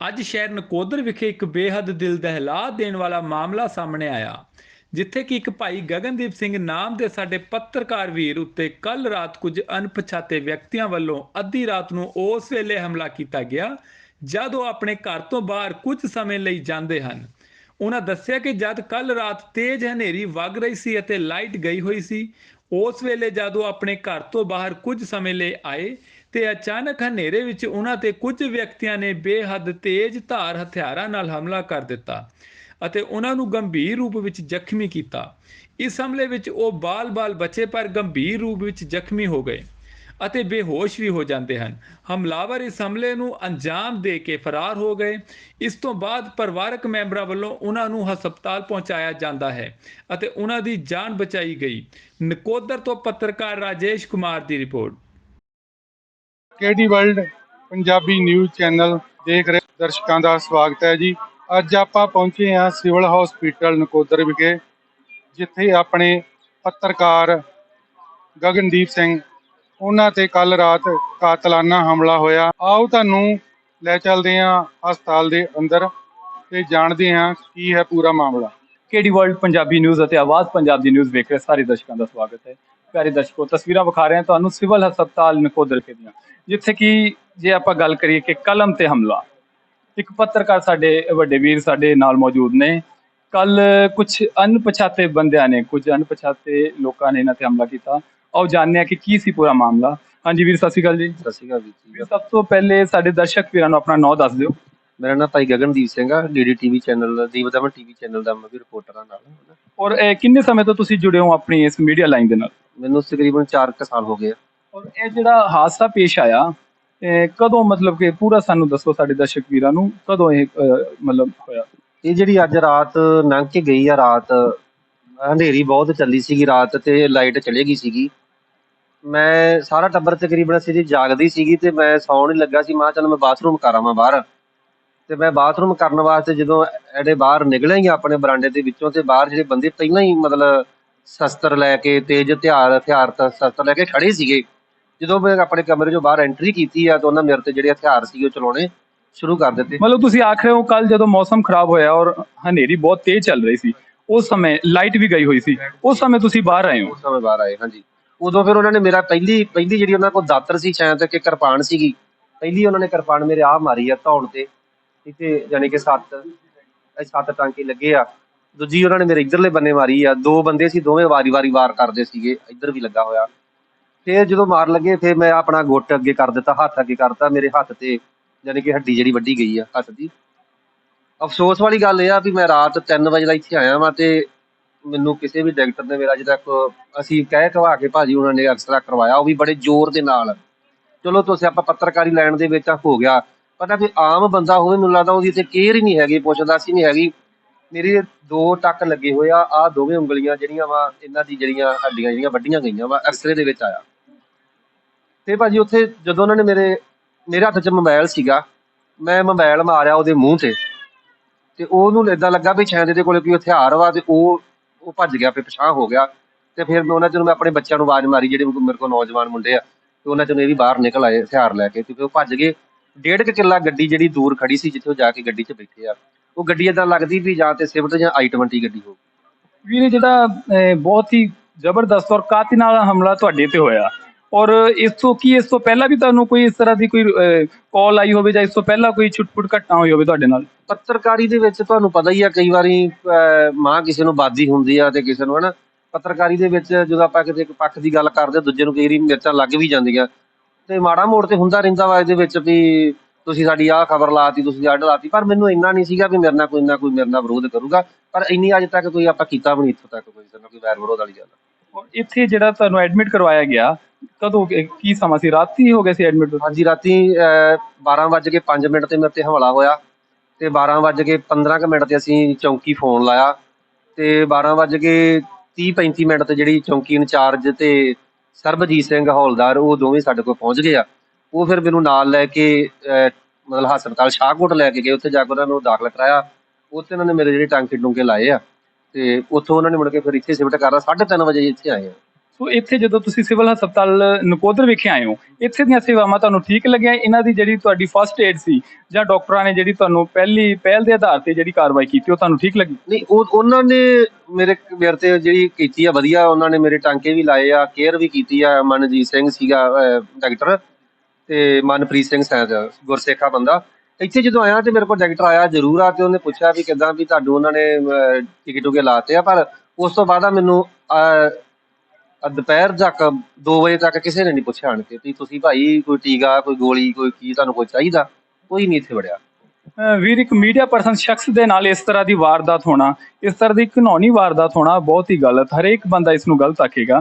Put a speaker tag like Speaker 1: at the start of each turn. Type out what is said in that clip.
Speaker 1: ਅੱਜ ਸ਼ਹਿਰ ਨਕੋਦਰ ਵਿਖੇ ਇੱਕ ਬੇਹੱਦ ਦਿਲ ਦਹਿਲਾ ਦੇਣ ਵਾਲਾ ਮਾਮਲਾ ਸਾਹਮਣੇ ਆਇਆ, ਜਿੱਥੇ ਕਿ ਇੱਕ ਭਾਈ ਗਗਨਦੀਪ ਸਿੰਘ ਨਾਮ ਦੇ ਸਾਡੇ ਪੱਤਰਕਾਰ ਵੀਰ ਉੱਤੇ ਕੱਲ ਰਾਤ ਕੁਝ ਅਣਪਛਾਤੇ ਵਿਅਕਤੀਆਂ ਵੱਲੋਂ ਅੱਧੀ ਰਾਤ ਨੂੰ ਉਸ ਵੇਲੇ ਹਮਲਾ ਕੀਤਾ ਗਿਆ, ਜਦ ਉਹ ਆਪਣੇ ਘਰ ਤੋਂ ਬਾਹਰ ਕੁਝ ਸਮੇਂ ਲਈ ਜਾਂਦੇ ਹਨ। ਉਹਨਾਂ ਦੱਸਿਆ ਕਿ ਜਦ ਕੱਲ ਰਾਤ ਤੇਜ਼ ਹਨੇਰੀ ਵਗ ਰਹੀ ਸੀ ਅਤੇ ਲਾਈਟ ਗਈ ਹੋਈ ਸੀ, ਉਸ ਵੇਲੇ ਜਦ ਉਹ ਆਪਣੇ ਘਰ ਤੋਂ ਬਾਹਰ ਕੁਝ ਸਮੇਂ ਲਈ ਆਏ ਤੇ ਅਚਾਨਕ ਹਨੇਰੇ ਵਿੱਚ ਉਹਨਾਂ ਤੇ ਕੁਝ ਵਿਅਕਤੀਆਂ ਨੇ ਬੇਹੱਦ ਤੇਜ਼ ਧਾਰ ਹਥਿਆਰਾਂ ਨਾਲ ਹਮਲਾ ਕਰ ਦਿੱਤਾ ਅਤੇ ਉਹਨਾਂ ਨੂੰ ਗੰਭੀਰ ਰੂਪ ਵਿੱਚ ਜ਼ਖਮੀ ਕੀਤਾ। ਇਸ ਹਮਲੇ ਵਿੱਚ ਉਹ ਬਾਲ-ਬਾਲ ਬਚੇ ਪਰ ਗੰਭੀਰ ਰੂਪ ਵਿੱਚ ਜ਼ਖਮੀ ਹੋ ਗਏ ਅਤੇ ਬੇਹੋਸ਼ ਵੀ ਹੋ ਜਾਂਦੇ ਹਨ। ਹਮਲਾਵਰ ਇਸ ਹਮਲੇ ਨੂੰ ਅੰਜਾਮ ਦੇ ਕੇ ਫਰਾਰ ਹੋ ਗਏ। ਇਸ ਤੋਂ ਬਾਅਦ ਪਰਿਵਾਰਕ ਮੈਂਬਰਾਂ ਵੱਲੋਂ ਉਹਨਾਂ ਨੂੰ ਹਸਪਤਾਲ ਪਹੁੰਚਾਇਆ ਜਾਂਦਾ ਹੈ ਅਤੇ ਉਹਨਾਂ ਦੀ ਜਾਨ ਬਚਾਈ ਗਈ। ਨਕੋਦਰ ਤੋਂ ਪੱਤਰਕਾਰ ਰਾਜੇਸ਼ ਕੁਮਾਰ ਦੀ report.
Speaker 2: KD world Punjabi news channel ਦੇਖ ਰਹੇ ਦਰਸ਼ਕਾਂ ਦਾ ਸਵਾਗਤ ਹੈ ਜੀ। ਅੱਜ ਆਪਾਂ ਪਹੁੰਚੇ ਹਾਂ ਸਿਵਲ ਹਸਪੀਟਲ ਨਕੋਦਰ ਵਿਖੇ, ਜਿੱਥੇ ਆਪਣੇ ਪੱਤਰਕਾਰ ਗਗਨਦੀਪ ਸਿੰਘ, ਉਹਨਾਂ ਤੇ ਕੱਲ ਰਾਤ ਕਾਤਲਾਨਾ ਹਮਲਾ ਹੋਇਆ। ਆਓ ਤੁਹਾਨੂੰ ਲੈ ਚੱਲਦੇ ਹਾਂ ਹਸਪਤਾਲ ਦੇ ਅੰਦਰ ਤੇ ਜਾਣਦੇ ਹਾਂ ਕੀ ਹੈ ਪੂਰਾ ਮਾਮਲਾ।
Speaker 3: ਕੇਡੀ ਵਰਲਡ ਪੰਜਾਬੀ ਨਿਊਜ਼ ਅਤੇ ਆਵਾਜ਼ ਪੰਜਾਬ ਦੀ ਨਿਊਜ਼ ਵੇਖ ਰਹੇ ਸਾਰੇ ਦਰਸ਼ਕਾਂ ਦਾ ਸਵਾਗਤ ਹੈ। ਪਿਆਰੇ ਦਰਸ਼ਕੋ ਤਸਵੀਰਾਂ ਵਿਖਾ ਰਹੇ ਹਾਂ ਤੁਹਾਨੂੰ ਸਿਵਲ ਹਸਪਤਾਲ ਨਕੋਦਰ ਕੇ ਦੀਆਂ। ਜਿੱਥੇ ਕਿ ਜੇ ਆਪਾਂ ਗੱਲ ਕਰੀਏ ਕਿ ਕਲਮ ਤੇ ਹਮਲਾ ਇੱਕ ਪੱਤਰਕਾਰ ਸਾਡੇ ਵੱਡੇ ਵੀਰ ਸਾਡੇ ਨਾਲ ਮੌਜੂਦ ਨੇ। ਕੱਲ ਕੁਝ ਅਣਪਛਾਤੇ ਬੰਦਿਆਂ ਨੇ ਕੁਝ ਅਣਪਛਾਤੇ ਲੋਕਾਂ ਨੇ ਇਹਨਾਂ ਤੇ ਹਮਲਾ ਕੀਤਾ। ਆਓ ਜਾਣਦੇ ਹਾਂ ਕਿ ਕੀ ਸੀ ਪੂਰਾ ਮਾਮਲਾ। ਹਾਂਜੀ ਵੀਰ ਸਤਿ ਸ਼੍ਰੀ ਅਕਾਲ ਜੀ।
Speaker 4: ਸਤਿ ਸ਼੍ਰੀ ਅਕਾਲ ਜੀ।
Speaker 3: ਸਭ ਤੋਂ ਪਹਿਲੇ ਸਾਡੇ ਦਰਸ਼ਕ ਵੀਰਾਂ ਨੂੰ ਆਪਣਾ ਨਾਮ ਦੱਸ ਦਿਓ।
Speaker 4: ਮੇਰਾ ਨਾਮ ਭਾਈ ਗਗਨਦੀਪ ਸਿੰਘ ਆ ਡੀਡੀ ਟੀਵੀ ਚੈਨਲ ਦਾ ਦੀਵਦਮਨ ਟੀਵੀ ਚੈਨਲ ਦਾ ਮੈਂ ਵੀ ਰਿਪੋਰਟਰ ਹਾਂ ਨਾਲ।
Speaker 3: ਔਰ ਇਹ ਕਿੰਨੇ ਸਮੇਂ ਤੋਂ ਤੁਸੀਂ ਜੁੜੇ ਹੋ ਆਪਣੀ ਇਸ ਮੀਡੀਆ ਲਾਈਨ ਦੇ ਨਾਲ?
Speaker 4: ਮੈਨੂੰ ਤਕਰੀਬਨ 4 ਕੁ ਸਾਲ ਹੋ ਗਏ ਆ।
Speaker 3: ਔਰ ਇਹ ਜਿਹੜਾ ਹਾਦਸਾ ਪੇਸ਼ ਆਇਆ ਇਹ ਕਦੋਂ ਮਤਲਬ ਕਿ ਪੂਰਾ ਸਾਨੂੰ ਦੱਸੋ ਸਾਡੇ ਦਰਸ਼ਕ ਵੀਰਾਂ ਨੂੰ ਕਦੋਂ ਇਹ ਅਹ, ਮਤਲਬ ਹੋਇਆ?
Speaker 4: ਇਹ ਜਿਹੜੀ ਅੱਜ ਰਾਤ ਲੰਘ ਕੇ ਗਈ ਆ ਰਾਤ ਹਨੇਰੀ ਬਹੁਤ ਚੱਲੀ ਸੀਗੀ ਰਾਤ ਤੇ ਲਾਈਟ ਚਲੇ ਗਈ ਸੀਗੀ। ਮੈਂ ਸਾਰਾ ਟੱਬਰ ਤਕਰੀਬਨ ਅਸੀਂ ਜੀ ਜਾਗਦੀ ਸੀਗੀ ਤੇ ਮੈਂ ਸੌਣ ਹੀ ਲੱਗਾ ਸੀ ਮਾਂ ਚੱਲ ਮੈਂ ਬਾਥਰੂਮ ਕਰਾਵਾਂ ਬਾਹਰ। ਤੇ ਮੈਂ ਬਾਥਰੂਮ ਕਰਨ ਵਾਸਤੇ ਜਦੋਂ ਐਡੇ ਬਾਹਰ ਨਿਕਲਿਆ ਹੀ ਆਪਣੇ ਬਰਾਂਡੇ ਦੇ ਵਿੱਚੋਂ ਤੇ ਬਾਹਰ ਜਿਹੜੇ ਬੰਦੇ ਪਹਿਲਾਂ ਹੀ ਮਤਲਬ ਸ਼ਸਤਰ ਲੈ ਕੇ ਤੇਜ਼ ਹਥਿਆਰ ਹਥਿਆਰ ਤਾਂ ਸ਼ਸਤਰ ਲੈ ਕੇ ਖੜੇ ਸੀਗੇ। ਜਦੋਂ ਮੈਂ ਆਪਣੇ ਕਮਰੇ ਚੋਂ ਬਾਹਰ ਐਂਟਰੀ ਕੀਤੀ ਆ ਤਾਂ ਉਹਨਾਂ ਮੇਰੇ ਤੇ ਜਿਹੜੇ ਹਥਿਆਰ ਸੀਗੇ ਉਹ ਚਲਾਉਣੇ ਸ਼ੁਰੂ ਕਰ ਦਿੱਤੇ।
Speaker 3: ਮਤਲਬ ਤੁਸੀਂ ਆਖ ਰਹੇ ਹੋ ਕੱਲ ਜਦੋਂ ਮੌਸਮ ਖਰਾਬ ਹੋਇਆ ਔਰ ਹਨੇਰੀ ਬਹੁਤ ਤੇਜ਼ ਚੱਲ ਰਹੀ ਸੀ ਉਸ ਸਮੇਂ ਲਾਈਟ ਵੀ ਗਈ ਹੋਈ ਸੀ। ਉਸ ਸਮੇਂ ਤੁਸੀਂ ਬਾਹਰ ਆਏ ਹੋ।
Speaker 4: ਉਸ ਸਮੇਂ ਬਾਹਰ ਆਏ ਹਾਂਜੀ। ਉਦੋਂ ਫਿਰ ਉਹਨਾਂ ਨੇ ਮੇਰਾ ਪਹਿਲੀ ਪਹਿਲੀ ਜਿਹੜੀ ਉਹਨਾਂ ਕੋਲ ਦਾਤਰ ਸੀ ਸ਼ਾਇਦ ਕਿ ਕਿਰਪਾਨ ਸੀਗੀ ਪਹਿਲੀ ਉਹਨਾਂ ਨੇ ਕਿਰਪਾਨ ਮੇਰੇ ਆਹ ਮਾਰੀ ਆ ਧੌਣ ਤੇ। ਇੱਥੇ ਯਾਨੀ ਕਿ ਸੱਤ, ਇਹ ਸੱਤ ਟਾਂਕੇ ਲੱਗੇ ਆ। ਦੂਜੀ ਉਹਨਾਂ ਨੇ ਮੇਰੇ ਇਧਰਲੇ ਬੰਨੇ ਮਾਰੀ ਆ। ਦੋ ਬੰਦੇ ਸੀ, ਦੋਵੇਂ ਵਾਰੀ-ਵਾਰੀ ਵਾਰ ਕਰਦੇ ਸੀਗੇ, ਇੱਧਰ ਵੀ ਲੱਗਾ ਹੋਇਆ। ਫਿਰ ਜਦੋਂ ਮਾਰ ਲੱਗੇ, ਫਿਰ ਮੈਂ ਆਪਣਾ ਗੁੱਟ ਅੱਗੇ ਕਰ ਦਿੱਤਾ, ਹੱਥ ਅੱਗੇ ਕਰਤਾ ਮੇਰੇ ਹੱਥ ਤੇ ਯਾਨੀ ਕਿ ਹੱਡੀ ਜਿਹੜੀ ਵੱਢੀ ਗਈ ਆ, ਹੱਥ ਦੀ। ਅਫਸੋਸ ਵਾਲੀ ਗੱਲ ਇਹ ਆ ਵੀ ਮੈਂ ਰਾਤ 3 ਵਜੇ ਦਾ ਇੱਥੇ ਆਇਆ ਵਾਂ ਤੇ ਮੈਨੂੰ ਕਿਸੇ ਵੀ ਡਾਕਟਰ ਨੇ ਮੇਰਾ ਅਜੇ ਤੱਕ ਅਸੀਂ ਕਹਿ ਕਵਾ ਕੇ ਭਾਜੀ ਉਹਨਾਂ ਨੇ ਐਕਸਰਾ ਕਰਵਾਇਆ, ਉਹ ਵੀ ਬੜੇ ਜ਼ੋਰ ਦੇ ਨਾਲ। ਚਲੋ ਤੁਸੀਂ ਆਪਾਂ ਪੱਤਰਕਾਰੀ ਲੈਣ ਦੇ ਵਿੱਚ ਹੋ ਗਿਆ। ਪਤਾ ਵੀ ਆਮ ਬੰਦਾ ਹੋਵੇ, ਮੈਨੂੰ ਲੱਗਦਾ ਉਹਦੀ ਤੇ ਕੇਅਰ ਹੀ ਨਹੀਂ ਹੈਗੀ, ਪੁੱਛਦਾ ਸੀ ਨਹੀਂ ਹੈਗੀ। ਮੇਰੇ ਦੋ ਟੱਕ ਲੱਗੇ ਹੋਏ ਆ ਆ ਦੋਵੇਂ ਉਂਗਲੀਆਂ ਜਿਹੜੀਆਂ ਵਾ, ਇਹਨਾਂ ਦੀ ਜਿਹੜੀਆਂ ਹੱਡੀਆਂ ਜਿਹੜੀਆਂ ਵੱਡੀਆਂ ਗਈਆਂ ਵਾ ਐਕਸਰੇ ਦੇ ਵਿੱਚ ਆਇਆ। ਤੇ ਭਾਜੀ ਉੱਥੇ ਜਦੋਂ ਉਹਨਾਂ ਨੇ ਮੇਰੇ ਮੇਰੇ ਹੱਥ 'ਚ ਮੋਬਾਈਲ ਸੀਗਾ, ਮੈਂ ਮੋਬਾਈਲ ਮਾਰਿਆ ਉਹਦੇ ਮੂੰਹ ਤੇ। ਤੇ ਉਹਨੂੰ ਇਦਾਂ ਲੱਗਾ ਵੀ ਸ਼ਾਇਦ ਦੇ ਕੋਲੇ ਕੋਈ ਹਥਿਆਰ ਵਾ ਤੇ ਉਹ ਉਹ ਭੱਜ ਗਿਆ, ਫਿਰ ਪਛਾਣ ਹੋ ਗਿਆ। ਤੇ ਫਿਰ ਮੈਂ ਉਹਨਾਂ ਚੋਂ ਮੈਂ ਆਪਣੇ ਬੱਚਿਆਂ ਨੂੰ ਆਵਾਜ਼ ਮਾਰੀ, ਜਿਹੜੇ ਮੇਰੇ ਕੋਲ ਨੌਜਵਾਨ ਮੁੰਡੇ ਆ। ਤੇ ਉਹਨਾਂ ਚੋਂ ਇਹ ਵੀ ਬਾਹਰ ਨਿਕਲ ਆਏ ਹਥਿਆਰ ਲੈ ਕੇ, ਕਿਉਂਕਿ ਉਹ ਭੱਜ ਗਏ। ਡੇਢ ਕੁ ਕਿੱਲਾ ਗੱਡੀ ਜਿਹੜੀ ਦੂਰ ਖੜੀ ਸੀ ਜਿੱਥੇ ਉਹ ਜਾ ਕੇ ਗੱਡੀ 'ਚ ਬੈਠੇ ਆ। ਉਹ ਗੱਡੀ ਏਦਾਂ ਲੱਗਦੀ ਵੀ ਜਾਂ ਤੇ ਸਿਫਟ ਜਾਂ i20 ਗੱਡੀ ਹੋ
Speaker 3: ਵੀਰੇ ਜਿਹੜਾ ਅਹ, ਬਹੁਤ ਹੀ ਜ਼ਬਰਦਸਤ ਔਰ ਕਾਤਿਲਾਨਾ ਹਮਲਾ ਤੁਹਾਡੇ ਤੇ ਹੋਇਆ। ਔਰ ਇਸ ਤੋਂ ਕੀ ਇਸ ਤੋਂ ਪਹਿਲਾਂ ਵੀ ਤੁਹਾਨੂੰ ਕੋਈ ਇਸ ਤਰ੍ਹਾਂ ਦੀ ਕੋਈ ਕਾਲ ਆਈ ਹੋਵੇ ਜਾਂ ਇਸ ਤੋਂ ਪਹਿਲਾਂ ਕੋਈ ਛੁੱਟਪੁੱਟ ਘਟਨਾ ਹੋਈ ਹੋਵੇ ਤੁਹਾਡੇ ਨਾਲ?
Speaker 4: ਪੱਤਰਕਾਰੀ ਦੇ ਵਿੱਚ ਤੁਹਾਨੂੰ ਪਤਾ ਹੀ ਆ ਕਈ ਵਾਰੀ ਅਹ, ਮਾਂ ਕਿਸੇ ਨੂੰ ਬਾਦੀ ਹੁੰਦੀ ਆ ਤੇ ਕਿਸੇ ਨੂੰ ਹਨਾ? ਪੱਤਰਕਾਰੀ ਦੇ ਵਿੱਚ ਜਦੋਂ ਆਪਾਂ ਕਿਤੇ ਇੱਕ ਪੱਖ ਦੀ ਗੱਲ ਕਰਦੇ ਆ, ਦੂਜੇ ਨੂੰ ਕਈ ਵਾਰੀ ਮਿਰਚਾਂ ਲੱਗ ਵੀ ਜਾਂਦੀਆਂ। ਤੇ ਮਾੜਾ ਮੋੜ ਤੇ ਹੁੰਦਾ ਰਹਿੰਦਾ ਵਾ ਇਹਦੇ ਵਿੱਚ ਵੀ ਤੁਸੀਂ ਸਾਡੀ ਆਹ ਖਬਰ ਲਾਤੀ ਤੁਸੀਂ ਅੱਡ ਲਾਤੀ ਪਰ ਮੈਨੂੰ ਇੰਨਾ ਨਹੀਂ ਸੀਗਾ ਵੀ ਮੇਰੇ ਨਾਲ ਕੋਈ ਨਾ ਕੋਈ ਮੇਰੇ ਨਾਲ ਵਿਰੋਧ ਕਰੂਗਾ। ਪਰ ਇੰਨੀ ਅੱਜ ਤੱਕ ਕੋਈ ਆਪਾਂ ਕੀਤਾ ਵੀ ਨਹੀਂ ਇੱਥੋਂ ਤੱਕ ਕੋਈ ਸਾਨੂੰ ਕੋਈ ਵੈਰ ਵਿਰੋਧ ਵਾਲੀ ਗੱਲ।
Speaker 3: ਔਰ ਇੱਥੇ ਜਿਹੜਾ ਤੁਹਾਨੂੰ ਐਡਮਿਟ ਕਰਵਾਇਆ ਗਿਆ ਕਦੋਂ ਕੀ ਸਮਾਂ ਸੀ? ਰਾਤੀ ਹੋ ਗਿਆ ਸੀ ਐਡਮਿਟ
Speaker 4: ਹਾਂਜੀ ਰਾਤੀ 12:05 ਮਿੰਟ ਤੇ ਮੇਰੇ ਤੇ ਹਮਲਾ ਹੋਇਆ। ਤੇ 12:15 ਕੁ ਮਿੰਟ ਤੇ ਅਸੀਂ ਚੌਂਕੀ ਫੋਨ ਲਾਇਆ। ਤੇ 12:30 35 ਮਿੰਟ ਤੇ ਜਿਹੜੀ ਚੌਂਕੀ ਇੰਚਾਰਜ ਤੇ ਸਰਬਜੀਤ ਸਿੰਘ ਹੌਲਦਾਰ ਉਹ ਦੋਵੇਂ ਸਾਡੇ ਕੋਲ ਪਹੁੰਚ ਗਏ ਆ। ਉਹ ਫਿਰ ਮੈਨੂੰ ਨਾਲ ਲੈ ਕੇ ਅਹ, ਮਤਲਬ ਹਸਪਤਾਲ ਸ਼ਾਹਕੋਟ ਲੈ ਕੇ ਗਏ। ਉੱਥੇ ਜਾ ਕੇ ਉਹਨਾਂ ਨੂੰ ਦਾਖਲ ਕਰਾਇਆ। ਉੱਥੇ ਉਹਨਾਂ ਨੇ ਮੇਰੇ ਜਿਹੜੇ ਟਾਂਕੇ ਟੁੰਕੇ ਲਾਏ ਆ। ਤੇ ਉੱਥੋਂ ਉਹਨਾਂ ਨੇ ਮੁੜ ਕੇ ਫਿਰ ਇੱਥੇ ਸ਼ਿਫਟ ਕਰਨਾ 3:30 ਵਜੇ ਇੱਥੇ ਆਏ ਆ।
Speaker 3: ਸੋ ਇੱਥੇ ਜਦੋਂ ਤੁਸੀਂ ਸਿਵਲ ਹਸਪਤਾਲ ਨਕੋਦਰ ਵਿਖੇ ਆਏ ਹੋ ਇੱਥੇ ਦੀਆਂ ਸੇਵਾਵਾਂ ਤੁਹਾਨੂੰ ਠੀਕ ਲੱਗੀਆਂ? ਇਹਨਾਂ ਦੀ ਜਿਹੜੀ ਤੁਹਾਡੀ ਫਸਟ ਏਡ ਸੀ ਜਾਂ ਡਾਕਟਰਾਂ ਨੇ ਜਿਹੜੀ ਤੁਹਾਨੂੰ ਪਹਿਲੀ ਪਹਿਲ ਦੇ ਆਧਾਰ ਤੇ ਜਿਹੜੀ ਕਾਰਵਾਈ ਕੀਤੀ ਉਹ ਤੁਹਾਨੂੰ ਠੀਕ ਲੱਗੀ?
Speaker 4: ਨਹੀਂ ਉਹ ਉਹਨਾਂ ਨੇ ਮੇਰੇ ਮੇਰੇ ਤੇ ਜਿਹੜੀ ਕੀਤੀ ਆ ਵਧੀਆ ਉਹਨਾਂ ਨੇ ਮੇਰੇ ਟਾਂਕੇ ਵੀ ਲਾਏ ਆ ਕੇਅਰ ਵੀ ਕੀਤੀ ਆ ਮਨਜੀਤ ਸਿੰਘ ਸੀਗਾ ਡਾਕਟਰ ਤੇ ਮਨਪ੍ਰੀਤ ਸਿੰਘ ਸੈਦ ਗੁਰਸੇਖਾ ਬੰਦਾ। ਇੱਥੇ ਜਦੋਂ ਆਇਆ ਤੇ ਮੇਰੇ ਕੋਲ ਡਾਕਟਰ ਆਇਆ ਜ਼ਰੂਰ ਆ ਤੇ ਉਹਨੇ ਪੁੱਛਿਆ ਵੀ ਕਿਦਾਂ ਵੀ ਤੁਹਾਨੂੰ ਉਹਨਾਂ ਨੇ ਅਹ, ਟਿਕਟ ਟੁਕੇ ਲਾਤੇ ਆ ਪਰ ਉਸ ਤੋਂ ਬਾਅਦ ਆ ਮੈਨੂੰ ਅਹ, ਅਹ, ਦੁਪਹਿਰ ਤੱਕ 2 ਵਜੇ ਤੱਕ ਕਿਸੇ ਨੇ ਨਹੀਂ ਪੁੱਛਿਆ ਆਣ ਕੇ ਵੀ ਤੁਸੀਂ ਭਾਈ ਕੋਈ ਟੀਕਾ ਕੋਈ ਗੋਲੀ ਕੋਈ ਕੀ ਤੁਹਾਨੂੰ ਕੋਈ ਚਾਹੀਦਾ? ਕੋਈ ਨਹੀਂ ਇੱਥੇ ਵੜਿਆ।
Speaker 3: ਅਹ ਵੀਰ ਇੱਕ ਮੀਡੀਆ ਪਰਸਨ ਸ਼ਖਸ ਦੇ ਨਾਲ ਇਸ ਤਰ੍ਹਾਂ ਦੀ ਵਾਰਦਾਤ ਹੋਣਾ ਇਸ ਤਰ੍ਹਾਂ ਦੀ ਘਿਨੌਣੀ ਵਾਰਦਾਤ ਹੋਣਾ ਬਹੁਤ ਹੀ ਗਲਤ। ਹਰੇਕ ਬੰਦਾ ਇਸ ਨੂੰ ਗਲਤ ਆਖੇਗਾ।